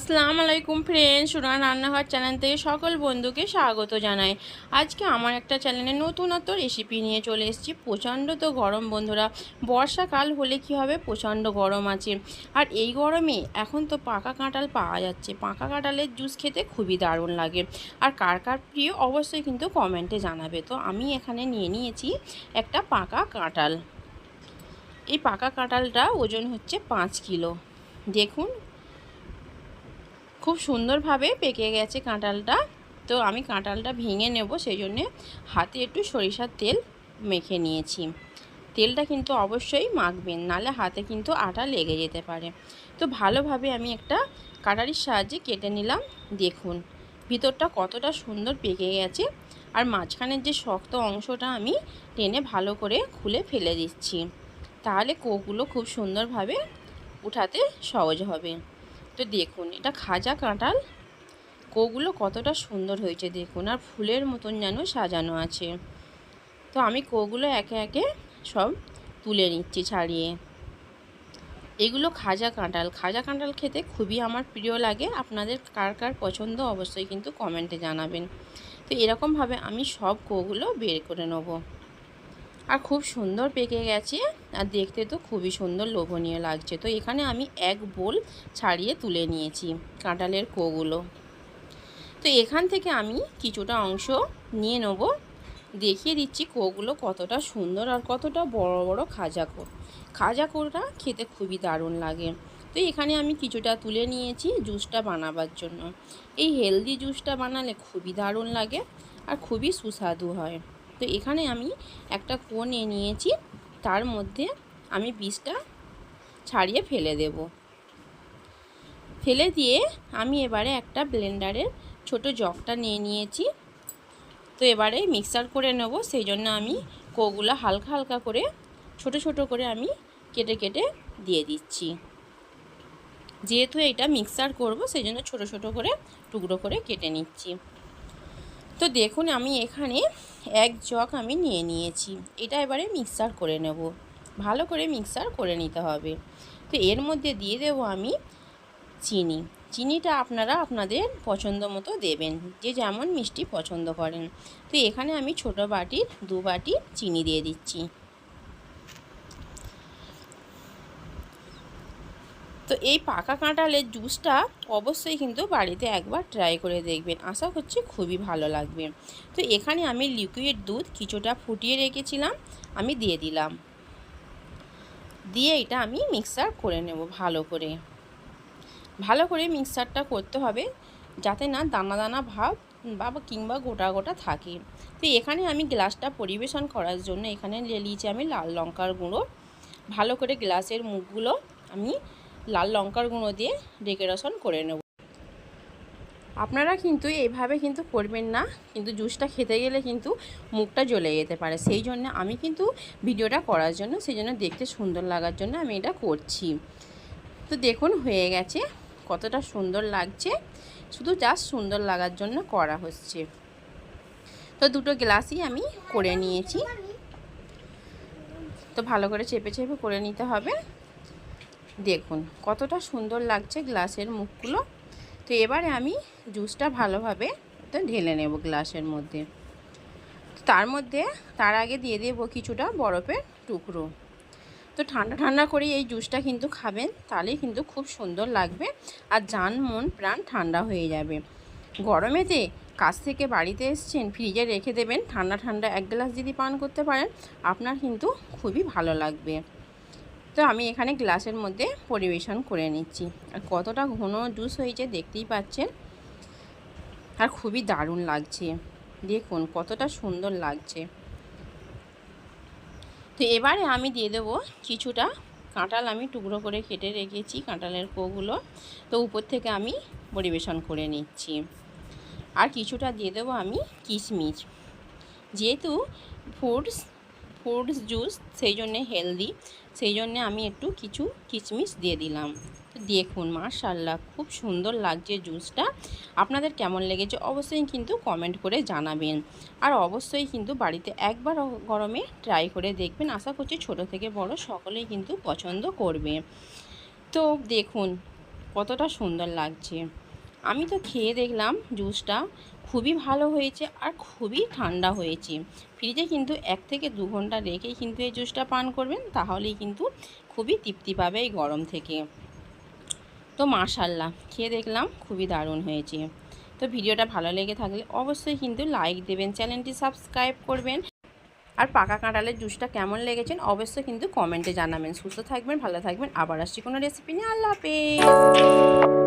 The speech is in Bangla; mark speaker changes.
Speaker 1: আসসালামু আলাইকুম ফ্রেন্ড সুরান রান্নাঘর চ্যানেল থেকে সকল বন্ধুকে স্বাগত জানাই। আজকে আমার একটা চ্যানেলে নতুনত্ব রেসিপি নিয়ে চলে এসেছি। প্রচণ্ড তো গরম বন্ধুরা, বর্ষাকাল হলে কি হবে? প্রচণ্ড গরম আছে। আর এই গরমে এখন তো পাকা কাঁঠাল পাওয়া যাচ্ছে। পাকা কাঁঠালের জুস খেতে খুবই দারুণ লাগে। আর কার কার প্রিয় অবশ্যই কিন্তু কমেন্টে জানাবে। তো আমি এখানে নিয়ে নিয়েছি একটা পাকা কাঁঠাল। এই পাকা কাঁঠালটা ওজন হচ্ছে পাঁচ কিলো। দেখুন খুব সুন্দরভাবে পেকে গেছে কাঁঠালটা। তো আমি কাঁঠালটা ভেঙে নেব, সেই জন্যে হাতে একটু সরিষার তেল মেখে নিয়েছি। তেলটা কিন্তু অবশ্যই মাখবেন নালে হাতে কিন্তু আটা লেগে যেতে পারে। তো ভালোভাবে আমি একটা কাটারির সাহায্যে কেটে নিলাম, দেখুন। ভিতরটা কতটা সুন্দর পেকে গেছে, আর মাঝখানের যে শক্ত অংশটা আমি টেনে ভালো করে খুলে ফেলে দিচ্ছি। তাহলে কোকগুলো খুব সুন্দরভাবে উঠাতে সহজ হবে। তো দেখুন, এটা খাজা কাঁঠাল। কোগুলো কতটা সুন্দর হয়েছে দেখুন, আর ফুলের মতন যেন সাজানো আছে। তো আমি কোগুলো একে একে সব তুলে নিচ্ছি ছাড়িয়ে। এগুলো খাজা কাঁঠাল। খাজা কাঁঠাল খেতে খুবই আমার প্রিয় লাগে। আপনাদের কার কার পছন্দ অবশ্যই কিন্তু কমেন্টে জানাবেন। তো এরকমভাবে আমি সব কোগুলো বের করে নেব। আর খুব সুন্দর পেকে গেছে, আর দেখতে তো খুবই সুন্দর লোভনীয় লাগছে। তো এখানে আমি এক বোল ছাড়িয়ে তুলে নিয়েছি কাঁঠালের কোগুলো। তো এখান থেকে আমি কিছুটা অংশ নিয়ে নেব। দেখিয়ে দিচ্ছি কোগুলো কতটা সুন্দর আর কতটা বড় বড় খাজা কো। খাজা কোটা খেতে খুবই দারুণ লাগে। তো এখানে আমি কিছুটা তুলে নিয়েছি জুসটা বানাবার জন্য। এই হেলদি জুসটা বানালে খুবই দারুণ লাগে আর খুবই সুস্বাদু হয়। তো এখানে আমি একটা নিয়ে নিয়েছি, তার মধ্যে আমি বীজটা ছাড়িয়ে ফেলে দেব। ফেলে দিয়ে আমি এবারে একটা ব্লেন্ডারের ছোট জগটা নিয়ে নিয়েছি। তো এবারে মিক্সার করে নেব, সেই জন্য আমি কোগুলো হালকা হালকা করে, ছোট ছোট করে আমি কেটে কেটে দিয়ে দিচ্ছি। যেহেতু এটা মিক্সার করব, সেই জন্য ছোটো ছোটো করে টুকরো করে কেটে নিচ্ছি। তো দেখুন, আমি এখানে এক জগ আমি নিয়ে নিয়েছি। এটা এবারে মিক্সার করে নেব। ভালো করে মিক্সার করে নিতে হবে। তো এর মধ্যে দিয়ে দেব আমি চিনি। চিনিটা আপনারা আপনাদের পছন্দ মতো দেবেন। যে যেমন মিষ্টি পছন্দ করেন। তো এখানে আমি ছোট বাটির দু বাটি চিনি দিয়ে দিচ্ছি। তো এই পাকা কাঁঠালের জুসটা অবশ্যই কিন্তু বাড়িতে একবার ট্রাই করে দেখবেন। আশা করছি খুবই ভালো লাগবে। তো এখানে আমি লিকুইড দুধ কিছুটা ফুটিয়ে রেখেছিলাম, আমি দিয়ে দিলাম। দিয়ে এটা আমি মিক্সার করে নেব ভালো করে। ভালো করে মিক্সারটা করতে হবে যাতে না দানা দানা ভাব বা কিংবা গোটা গোটা থাকে। তো এখানে আমি গ্লাসটা পরিবেশন করার জন্য এখানে নিয়েছি আমি লাল লঙ্কার গুঁড়ো, ভালো করে গ্লাসের মুখগুলো আমি লাল লঙ্কার গুঁড়ো দিয়ে ডেকোরেশন করে নেব। আপনারা কিন্তু এইভাবে কিন্তু করবেন না, কিন্তু জুসটা খেতে গেলে কিন্তু মুখটা জ্বলে যেতে পারে। সেই জন্য আমি কিন্তু ভিডিওটা করার জন্য, সেই জন্য দেখতে সুন্দর লাগার জন্য আমি এটা করছি। তো দেখুন হয়ে গেছে, কতটা সুন্দর লাগছে। শুধু জাস্ট সুন্দর লাগার জন্য করা হচ্ছে। তো দুটো গ্লাসই আমি করে নিয়েছি। তো ভালো করে চেপে চেপে করে নিতে হবে। দেখুন, কতটা সুন্দর লাগছে গ্লাসের মুখগুলো। তো এবারে আমি জুসটা ভালোভাবে ঢেলে নেব গ্লাসের মধ্যে। তার মধ্যে, তার আগে দিয়ে দেবো কিছুটা বরফের টুকরো। তো ঠান্ডা ঠান্ডা করে এই জুসটা কিন্তু খাবেন, তাহলেই কিন্তু খুব সুন্দর লাগবে আর যান মন প্রাণ ঠান্ডা হয়ে যাবে। গরমেতে কাছ থেকে বাড়িতে এসছেন, ফ্রিজে রেখে দেবেন, ঠান্ডা ঠান্ডা এক গ্লাস যদি পান করতে পারেন, আপনার কিন্তু খুবই ভালো লাগবে। তো আমি এখানে গ্লাসের মধ্যে পরিবেশন করে নিচ্ছি। আর কতটা ঘন জুস হয়েছে দেখতেই পাচ্ছেন। আর খুবই দারুণ লাগছে। দেখুন কতটা সুন্দর লাগছে। তো এবারে আমি দিয়ে দেবো কিছুটা কাঁঠাল আমি টুকরো করে কেটে রেখেছি কাঁঠালের কোগুলো। তো উপর থেকে আমি পরিবেশন করে নিচ্ছি। আর কিছুটা দিয়ে দেবো আমি কিশমিশ। যেহেতু ফ্রুটস ফ্রুটস জুস, সেই জন্যে হেলদি, সেই জন্যে আমি একটু কিছু কিচমিচ দিয়ে দিলাম। দেখুন মার্শাল্লাহ খুব সুন্দর লাগছে জুসটা। আপনাদের কেমন লেগেছে অবশ্যই কিন্তু কমেন্ট করে জানাবেন। আর অবশ্যই কিন্তু বাড়িতে একবার গরমে ট্রাই করে দেখবেন। আশা করছি ছোট থেকে বড় সকলেই কিন্তু পছন্দ করবে। তো দেখুন, কতটা সুন্দর লাগছে। আমি তো খেয়ে দেখলাম জুসটা। খুবই ভালো হয়েছে আর খুবই ঠান্ডা হয়েছে। ফ্রিজে কিন্তু এক থেকে দু ঘণ্টা রেখেই কিন্তু এই জুসটা পান করবেন, তাহলেই কিন্তু খুবই তৃপ্তি পাবে এই গরম থেকে। তো মাশাল্লাহ, খেয়ে দেখলাম খুবই দারুণ হয়েছে। তো ভিডিওটা ভালো লেগে থাকলে অবশ্যই কিন্তু লাইক দেবেন, চ্যানেলটি সাবস্ক্রাইব করবেন। আর পাকা কাঁটালের জুসটা কেমন লেগেছেন অবশ্যই কিন্তু কমেন্টে জানাবেন। সুস্থ থাকবেন, ভালো থাকবেন। আবার আসছি কোনো রেসিপি নিয়ে। আল্লাহ হাফেজ।